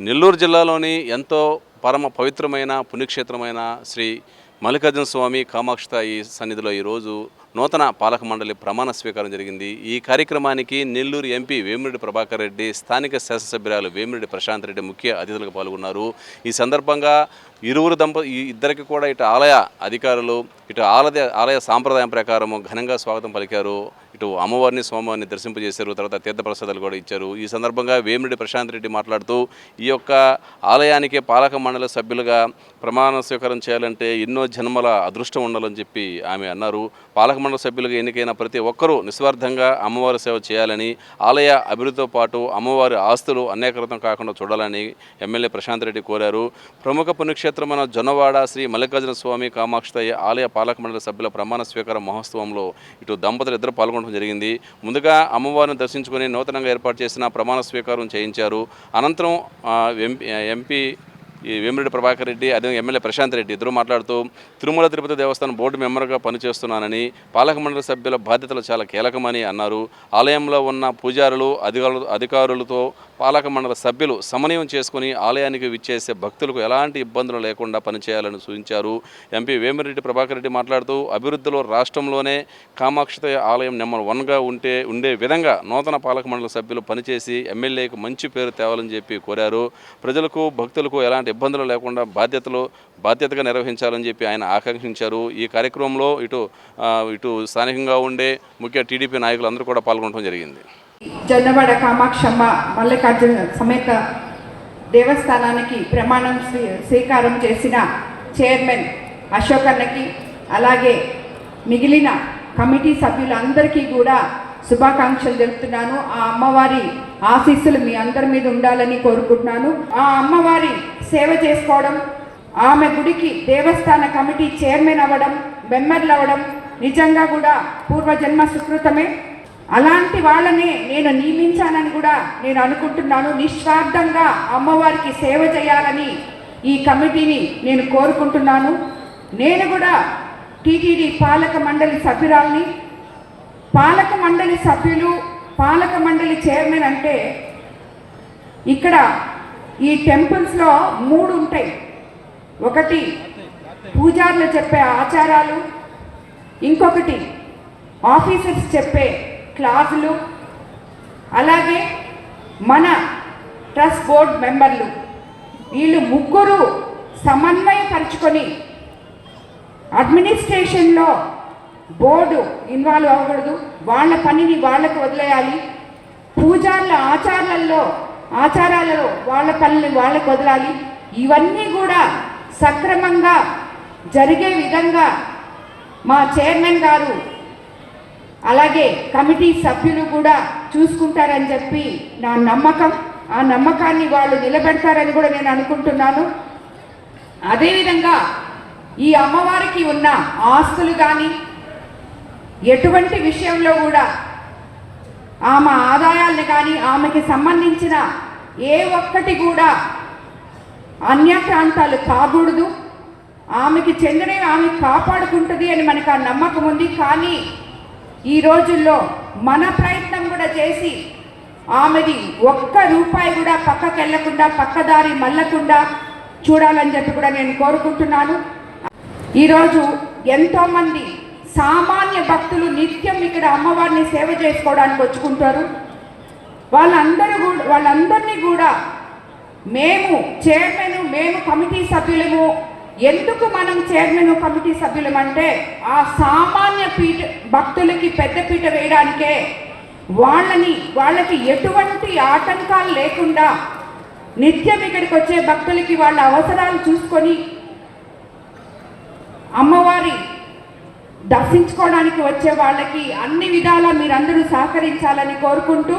నెల్లూరు జిల్లాలోని ఎంతో పరమ పవిత్రమైన పుణ్యక్షేత్రమైన శ్రీ మల్లికార్జున స్వామి కామాక్షతాయి సన్నిధిలో ఈరోజు నూతన పాలక మండలి ప్రమాణ స్వీకారం జరిగింది. ఈ కార్యక్రమానికి నెల్లూరు ఎంపీ వేమిరెడ్డి ప్రభాకర్ రెడ్డి స్థానిక శాసనసభ్యురాలు వేమిరెడ్డి ప్రశాంత్ రెడ్డి ముఖ్య అతిథులుగా పాల్గొన్నారు. ఈ సందర్భంగా ఇరువురు దంప ఈ ఇద్దరికి కూడా ఇటు ఆలయ అధికారులు ఇటు ఆలయ ఆలయ సాంప్రదాయం ప్రకారం ఘనంగా స్వాగతం పలికారు. ఇటు అమ్మవారిని స్వామివారిని దర్శింపజేశారు. తర్వాత తీర్థప్రసాదాలు కూడా ఇచ్చారు. ఈ సందర్భంగా వేమిరెడ్డి ప్రశాంత్ రెడ్డి మాట్లాడుతూ ఈ యొక్క ఆలయానికి పాలక మండలి సభ్యులుగా ప్రమాణ స్వీకారం చేయాలంటే ఎన్నో జన్మల అదృష్టం ఉండాలని చెప్పి ఆమె అన్నారు. పాలక మండలి సభ్యులుగా ఎన్నికైన ప్రతి ఒక్కరూ నిస్వార్థంగా అమ్మవారి సేవ చేయాలని ఆలయ అభివృద్ధితో పాటు అమ్మవారి ఆస్తులు అనేకృతం కాకుండా చూడాలని ఎమ్మెల్యే ప్రశాంత్ రెడ్డి కోరారు. ప్రముఖ పుణ్యక్షేత్రమైన జొన్నవాడ శ్రీ మల్లికార్జున స్వామి కామాక్షతయ్య ఆలయ పాలక మండలి సభ్యుల ప్రమాణ స్వీకార మహోత్సవంలో ఇటు దంపతులు ఇద్దరు పాల్గొనడం జరిగింది. ముందుగా అమ్మవారిని దర్శించుకుని నూతనంగా ఏర్పాటు చేసిన ప్రమాణ స్వీకారం చేయించారు. అనంతరం ఎంపీ ఈ వేమిరెడ్డి ప్రభాకర్ రెడ్డి అదే ఎమ్మెల్యే ప్రశాంత్ రెడ్డి ఇద్దరు మాట్లాడుతూ తిరుమల తిరుపతి దేవస్థానం బోర్డు మెంబర్గా పనిచేస్తున్నానని పాలక మండలి సభ్యుల బాధ్యతలు చాలా కీలకమని అన్నారు. ఆలయంలో ఉన్న పూజారులు అధికారులు అధికారులతో పాలక మండలి సభ్యులు సమన్వయం చేసుకుని ఆలయానికి విచ్చేసే భక్తులకు ఎలాంటి ఇబ్బందులు లేకుండా పనిచేయాలని సూచించారు. ఎంపీ వేమిరెడ్డి ప్రభాకర్ రెడ్డి మాట్లాడుతూ అభివృద్ధిలో రాష్ట్రంలోనే కామాక్షత ఆలయం నెంబర్ వన్గా ఉంటే ఉండే విధంగా నూతన పాలక మండలి సభ్యులు పనిచేసి ఎమ్మెల్యేకు మంచి పేరు తేవాలని చెప్పి కోరారు. ప్రజలకు భక్తులకు ఎలాంటి ఇబ్బందులు లేకుండా బాధ్యతలు బాధ్యతగా నిర్వహించాలని చెప్పి ఆయన ఆకాంక్షించారు. ఈ కార్యక్రమంలో ఇటు ఇటు స్థానికంగా ఉండే ముఖ్య టీడీపీ నాయకులు అందరూ కూడా పాల్గొనడం జరిగింది. జొన్నవాడ కామాక్షమ్మ మల్లికార్జున సమేత దేవస్థానానికి ప్రమాణం స్వీకారం చేసిన చైర్మన్ అశోకన్నకి అలాగే మిగిలిన కమిటీ సభ్యులందరికీ కూడా శుభాకాంక్షలు తెలుపుతున్నాను. ఆ అమ్మవారి ఆశీస్సులు మీ అందరి మీద ఉండాలని కోరుకుంటున్నాను. ఆ అమ్మవారి సేవ చేసుకోవడం ఆమె గుడికి దేవస్థాన కమిటీ చైర్మన్ అవ్వడం మెంబర్లు అవ్వడం నిజంగా కూడా పూర్వజన్మ సుకృతమే. అలాంటి వాళ్ళనే నేను నియమించానని కూడా నేను అనుకుంటున్నాను. నిస్వార్థంగా అమ్మవారికి సేవ చేయాలని ఈ కమిటీని నేను కోరుకుంటున్నాను. నేను కూడా టీటీడీ పాలక మండలి సభ్యురాల్ని పాలక మండలి సభ్యులు పాలక మండలి చైర్మన్ అంటే ఇక్కడ ఈ టెంపుల్స్లో మూడు ఉంటాయి. ఒకటి పూజారులు చెప్పే ఆచారాలు ఇంకొకటి ఆఫీసర్స్ చెప్పే క్లాసులు అలాగే మన ట్రస్ట్ బోర్డ్ మెంబర్లు. వీళ్ళు ముగ్గురు సమన్వయపరుచుకొని అడ్మినిస్ట్రేషన్లో బోర్డు ఇన్వాల్వ్ అవ్వకూడదు. వాళ్ళ పనిని వాళ్ళకు వదిలేయాలి. పూజార్ల ఆచారాలలో ఆచారాలలో వాళ్ళ పనులు వాళ్ళకు వదలాలి. ఇవన్నీ కూడా సక్రమంగా జరిగే విధంగా మా చైర్మన్ గారు అలాగే కమిటీ సభ్యులు కూడా చూసుకుంటారని చెప్పి నా నమ్మకం. ఆ నమ్మకాన్ని వాళ్ళు నిలబెడతారని కూడా నేను అనుకుంటున్నాను. అదేవిధంగా ఈ అమ్మవారికి ఉన్న ఆస్తులు కానీ ఎటువంటి విషయంలో కూడా ఆమె ఆదాయాలను కానీ ఆమెకి సంబంధించిన ఏ ఒక్కటి కూడా అన్యక్రాంతాలు కాకూడదు. ఆమెకి చెందినవి ఆమె కాపాడుకుంటుంది అని మనకు ఆ నమ్మకం ఉంది. కానీ ఈ రోజుల్లో మన ప్రయత్నం కూడా చేసి ఆమెది ఒక్క రూపాయి కూడా పక్కకి వెళ్ళకుండా పక్కదారి మళ్ళకుండా చూడాలని చెప్పి కూడా నేను కోరుకుంటున్నాను. ఈరోజు ఎంతోమంది సామాన్య భక్తులు నిత్యం ఇక్కడ అమ్మవారిని సేవ చేసుకోవడానికి వచ్చుకుంటారు. వాళ్ళందరూ కూడా వాళ్ళందరినీ కూడా మేము చైర్మన్ మేము కమిటీ సభ్యులము. ఎందుకు మనం చైర్మన్ కమిటీ సభ్యులం అంటే ఆ సామాన్య పీఠ భక్తులకి పెద్ద పీట వేయడానికే వాళ్ళని వాళ్ళకి ఎటువంటి ఆటంకాలు లేకుండా నిత్యం ఇక్కడికి వచ్చే భక్తులకి వాళ్ళ అవసరాలు చూసుకొని అమ్మవారి దర్శించుకోవడానికి వచ్చే వాళ్ళకి అన్ని విధాలా మీరందరూ సహకరించాలని కోరుకుంటూ